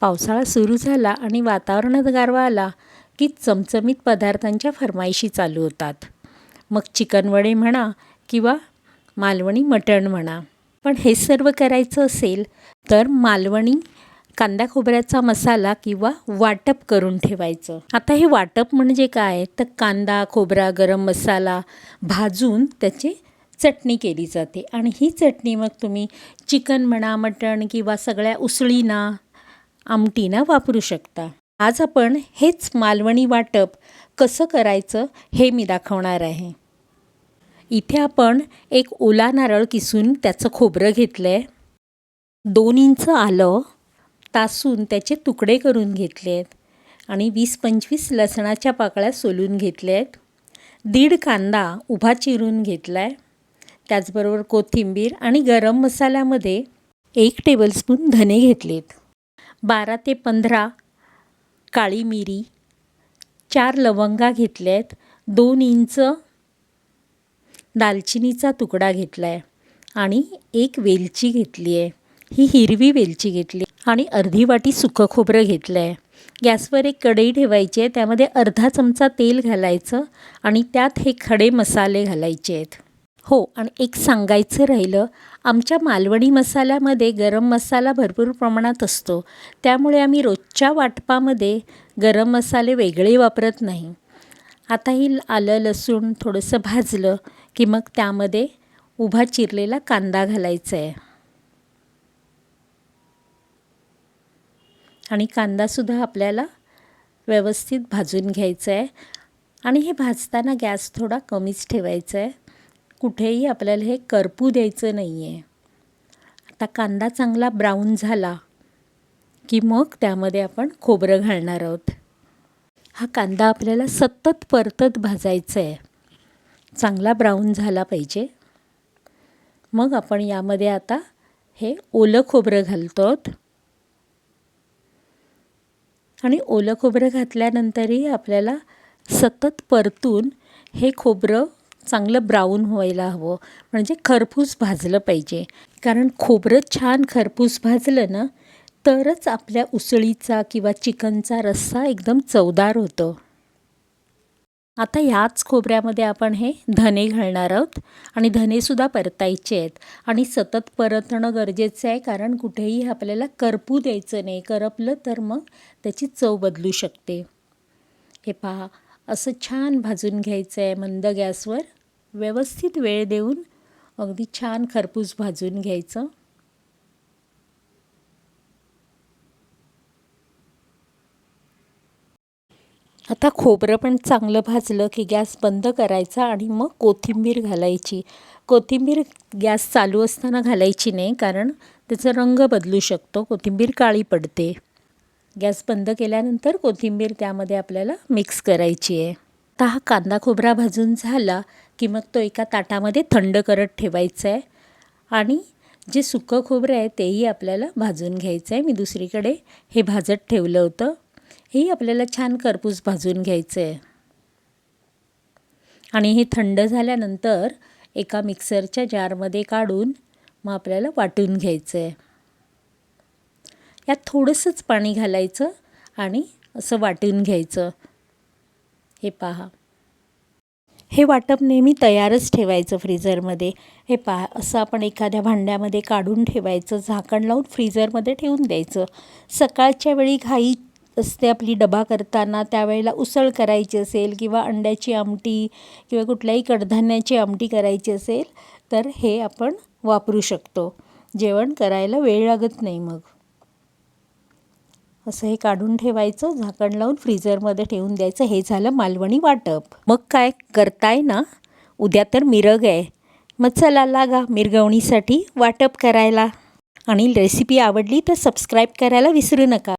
पावसाळा सुरू झाला आणि वातावरणात गारवा आला की चमचमीत पदार्थांच्या फरमाईशी चालू होतात. मग चिकनवडे म्हणा किंवा मालवणी मटण म्हणा. पण हे सर्व करायचं असेल तर मालवणी कांदा खोबऱ्याचा मसाला किंवा वाटप करून ठेवायचं. आता हे वाटप म्हणजे काय? तर कांदा खोबरा गरम मसाला भाजून त्याची चटणी केली जाते. आणि ही चटणी मग तुम्ही चिकन म्हणा मटण किंवा सगळ्या उसळीना आमटीना वापरू शकता. आज आपण हेच मालवणी वाटप कसं करायचं हे मी दाखवणार आहे. इथे आपण एक ओला नारळ किसून त्याचं खोबरं घेतलं आहे दोन इंच आलं तासून त्याचे तुकडे करून घेतले आहेत आणि वीस पंचवीस लसणाच्या पाकळ्या सोलून घेतल्या आहेत दीड कांदा उभा चिरून घेतला आहे त्याचबरोबर कोथिंबीर आणि गरम मसाल्यामध्ये एक टेबलस्पून धने घेतलेत. बारा ते पंधरा काळी मिरी चार लवंगा घेतल्या आहेत दोन इंच दालचिनीचा तुकडा घेतला आहे आणि एक वेलची घेतली आहे ही हिरवी वेलची घेतली आणि अर्धी वाटी सुकं खोबरं घेतलं आहे गॅसवर एक कढई ठेवायची आहे त्यामध्ये अर्धा चमचा तेल घालायचं आणि त्यात हे खडे मसाले घालायचे आहेत. हो आणि एक सांगायचं राहिलं आमच्या मालवणी मसाल्यामध्ये गरम मसाला भरपूर प्रमाणात असतो. त्यामुळे आम्ही रोजच्या वाटपामध्ये गरम मसाले वेगळे वापरत नाही. आता ही आलं लसूण थोडंसं भाजलं की मग त्यामध्ये उभा चिरलेला कांदा घालायचा आहे आणि कांदासुद्धा आपल्याला व्यवस्थित भाजून घ्यायचा आहे आणि हे भाजताना गॅस थोडा कमीच ठेवायचा आहे कुठेही आपल्याला हे करपू द्यायचं नाही आहे आता कांदा चांगला ब्राऊन झाला की मग त्यामध्ये आपण खोबरं घालणार आहोत. हा कांदा आपल्याला सतत परतत भाजायचा आहे चांगला ब्राऊन झाला पाहिजे. मग आपण यामध्ये आता हे ओलं खोबरं घालतो आहोत आणि ओलं खोबरं घातल्यानंतरही आपल्याला सतत परतून हे खोबरं चांगलं ब्राऊन व्हायला हवं. म्हणजे खरपूस भाजलं पाहिजे. कारण खोबरं छान खरपूस भाजलं ना तरच आपल्या उसळीचा किंवा चिकनचा रस्सा एकदम चवदार होतो. आता ह्याच खोबऱ्यामध्ये आपण हे धने घालणार आहोत. आणि धनेसुद्धा परतायचे आहेत. आणि सतत परतणं गरजेचं आहे कारण कुठेही आपल्याला करपू द्यायचं नाही. करपलं तर मग त्याची चव बदलू शकते. हे पहा असं छान भाजून घ्यायचं आहे मंद गॅसवर. व्यवस्थित वेळ देऊन अगदी छान खरपूस भाजून घ्यायचं. आता खोबरं पण चांगलं भाजलं की गॅस बंद करायचा आणि मग कोथिंबीर घालायची. कोथिंबीर गॅस चालू असताना घालायची नाही कारण त्याचा रंग बदलू शकतो. कोथिंबीर काळी पडते. गॅस बंद केल्यानंतर कोथिंबीर त्यामध्ये आपल्याला मिक्स करायची आहे. आता हा कांदा खोबरा भाजून झाला की मग तो एका ताटामध्ये थंड करत ठेवायचा आहे आणि जे सुकं खोबरं आहे तेही आपल्याला भाजून घ्यायचं आहे मी दुसरीकडे हे भाजत ठेवलं होतं. हेही आपल्याला छान करपूस भाजून घ्यायचं आहे आणि हे थंड झाल्यानंतर एका मिक्सरच्या जारमध्ये काढून मग आपल्याला वाटून घ्यायचं आहे यात थोडंसंच पाणी घालायचं आणि असं वाटून घ्यायचं. हे पहा. हे वाटप नेहमी तयारच ठेवायचं फ्रीझरमध्ये. हे पहा असं आपण एखाद्या भांड्यामध्ये काढून ठेवायचं झाकण लावून फ्रीझरमध्ये ठेवून द्यायचं. सकाळच्या वेळी घाई असते आपली डबा करताना त्यावेळेला उसळ करायची असेल किंवा अंड्याची आमटी किंवा कुठल्याही कडधान्याची आमटी करायची असेल तर हे आपण वापरू शकतो. जेवण करायला वेळ लागत नाही मग. असं हे काढून ठेवायचं झाकण लावून फ्रीजरमध्ये ठेवून द्यायचं. हे झालं मालवणी वाटप. मग काय करताय ना? उद्या तर मिरग आहे. मग चला लागा मिरगवणीसाठी वाटप करायला. आणि रेसिपी आवडली तर सबस्क्राईब करायला विसरू नका.